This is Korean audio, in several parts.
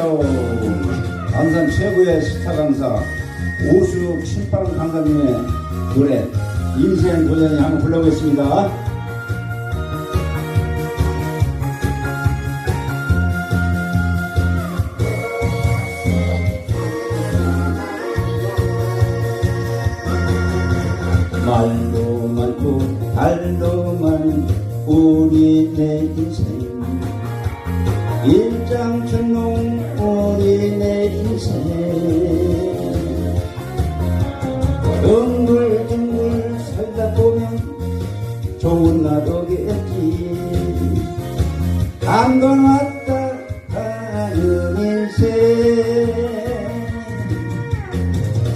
안녕하세요. 안산 최고의 스타 강사 오수 신빵 강사님의 노래 인생 도전이 한번 불러보겠습니다. 말도 많고 달도 많은 우리 내 인생 일장천농 내 인생 둥글둥글 살다 보면 좋은 날 오겠지. 한번 왔다 가는 인생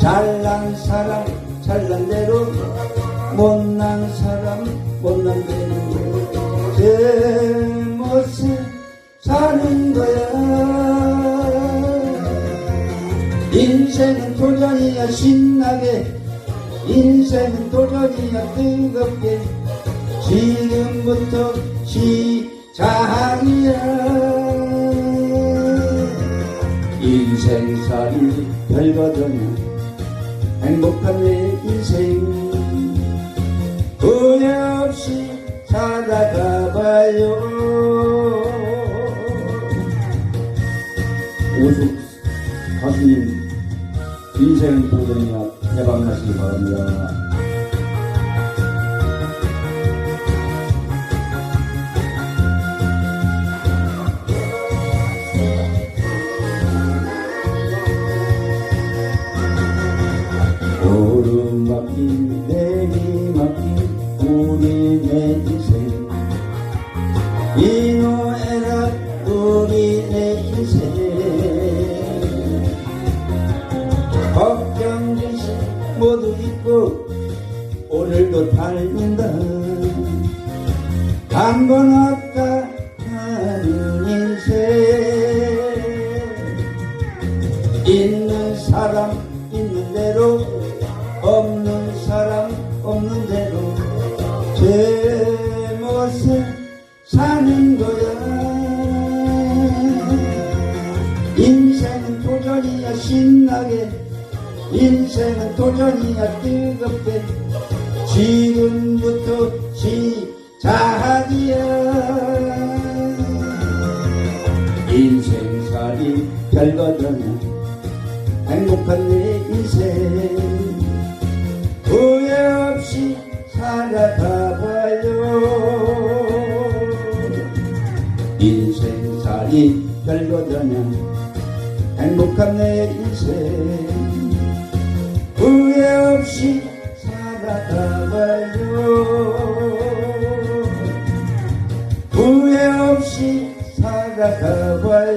잘난 사람 잘난 대로 못난 사람 못난 대로 인생은 도전이야 신나게. 인생은 도전이야 뜨겁게. 지금부터 시작이야. 인생살이 별거든 행복한 내 인생. 후회 없이 살아가봐요. 가수님 인생 도전이야 대박나시기 바 잊고 오늘도 달린다. 한번 왔다 하는 인생 있는 사람 있는 대로 없는 사람 없는 대로. 제 모습 사는 거야. 인생은 도전이야 신나게 인생은 도전이야 뜨겁게 지금부터 시작이야 인생살이 별거든 행복한 내 인생. 후회 없이 살아가봐요. 인생살이 별거든 행복한 내 인생 후회 없이 살아가봐요